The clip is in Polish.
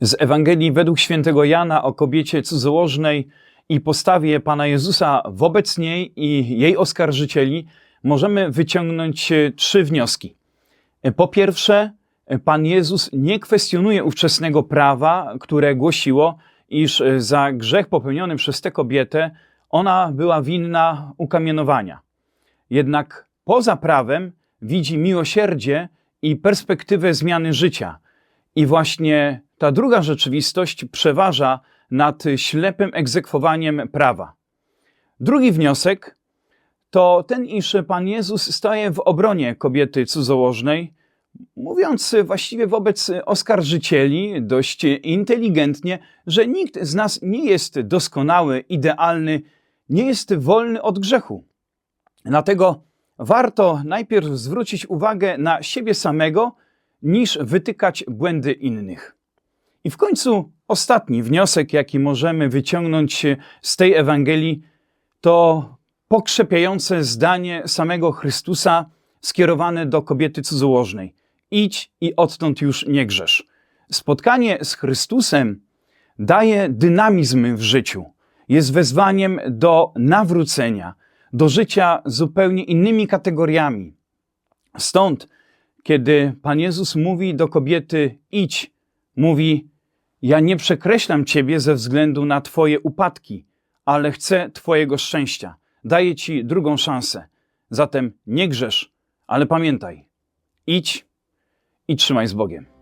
Z Ewangelii według świętego Jana o kobiecie cudzołożnej i postawie Pana Jezusa wobec niej i jej oskarżycieli możemy wyciągnąć e, trzy wnioski. E, Po pierwsze, e, Pan Jezus nie kwestionuje ówczesnego prawa, które głosiło, iż za grzech popełniony przez tę kobietę ona była winna ukamienowania. Jednak poza prawem widzi miłosierdzie i perspektywę zmiany życia. I właśnie ta druga rzeczywistość przeważa nad ślepym egzekwowaniem prawa. Drugi wniosek to ten, iż Pan Jezus staje w obronie kobiety cudzołożnej, mówiąc właściwie wobec oskarżycieli dość inteligentnie, że nikt z nas nie jest doskonały, idealny, nie jest wolny od grzechu. Dlatego warto najpierw zwrócić uwagę na siebie samego, niż wytykać błędy innych. I w końcu ostatni wniosek, jaki możemy wyciągnąć z tej Ewangelii, to pokrzepiające zdanie samego Chrystusa skierowane do kobiety cudzołożnej. Idź i odtąd już nie grzesz. Spotkanie z Chrystusem daje dynamizm w życiu. Jest wezwaniem do nawrócenia, do życia zupełnie innymi kategoriami. Stąd, kiedy Pan Jezus mówi do kobiety: idź, mówi: Ja nie przekreślam ciebie ze względu na Twoje upadki, ale chcę Twojego szczęścia. Daję Ci drugą szansę. Zatem nie grzesz, ale pamiętaj: idź i trzymaj z Bogiem.